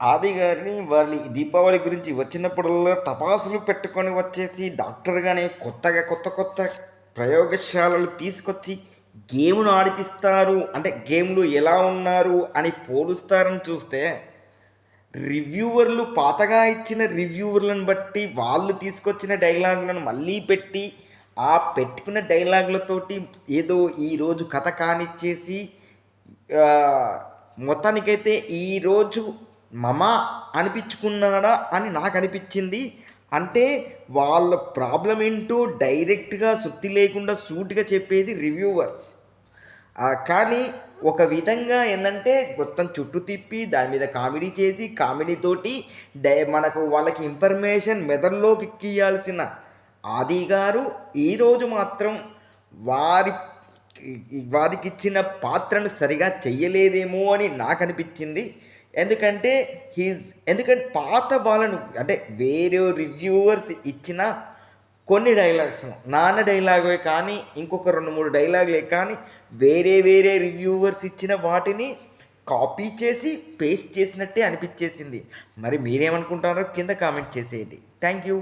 ఆది గారిని వాళ్ళు దీపావళి గురించి వచ్చినప్పుడల్లా టపాసులు పెట్టుకొని వచ్చేసి డాక్టర్గానే కొత్తగా కొత్త కొత్త ప్రయోగశాలలు తీసుకొచ్చి గేమ్ను ఆడిపిస్తారు. అంటే గేమ్లు ఎలా ఉన్నారు అని పోలుస్తారని చూస్తే రివ్యూవర్లు పాతగా ఇచ్చిన రివ్యూవర్లను బట్టి వాళ్ళు తీసుకొచ్చిన డైలాగులను మళ్ళీ పెట్టి ఆ పెట్టుకున్న డైలాగులతోటి ఏదో ఈరోజు కథ కానిచ్చేసి మొత్తానికైతే ఈరోజు మమ అనిపించుకున్నాడా అని నాకు అనిపించింది అంటే వాళ్ళ ప్రాబ్లం ఏంటో డైరెక్ట్గా సుత్తి లేకుండా సూట్గా చెప్పేది రివ్యూవర్స్. కానీ ఒక విధంగా ఏంటంటే మొత్తం చుట్టూ తిప్పి దాని మీద కామెడీ చేసి కామెడీతోటి డై మనకు వాళ్ళకి ఇన్ఫర్మేషన్ మెదడులోకి ఎక్కియాల్సిన ఆది గారు ఈరోజు మాత్రం వారి వారికి ఇచ్చిన పాత్రను సరిగా చెయ్యలేదేమో అని నాకు అనిపించింది ఎందుకంటే హీజ్ ఎందుకంటే పాత బాలను అంటే వేరే రివ్యూవర్స్ ఇచ్చిన కొన్ని డైలాగ్స్ నాన్న డైలాగే కానీ ఇంకొక రెండు మూడు డైలాగులే కానీ వేరే వేరే రివ్యూవర్స్ ఇచ్చిన వాటిని కాపీ చేసి పేస్ట్ చేసినట్టే అనిపించేసింది. మరి మీరేమనుకుంటారో కింద కామెంట్ చేసేయండి. Thank you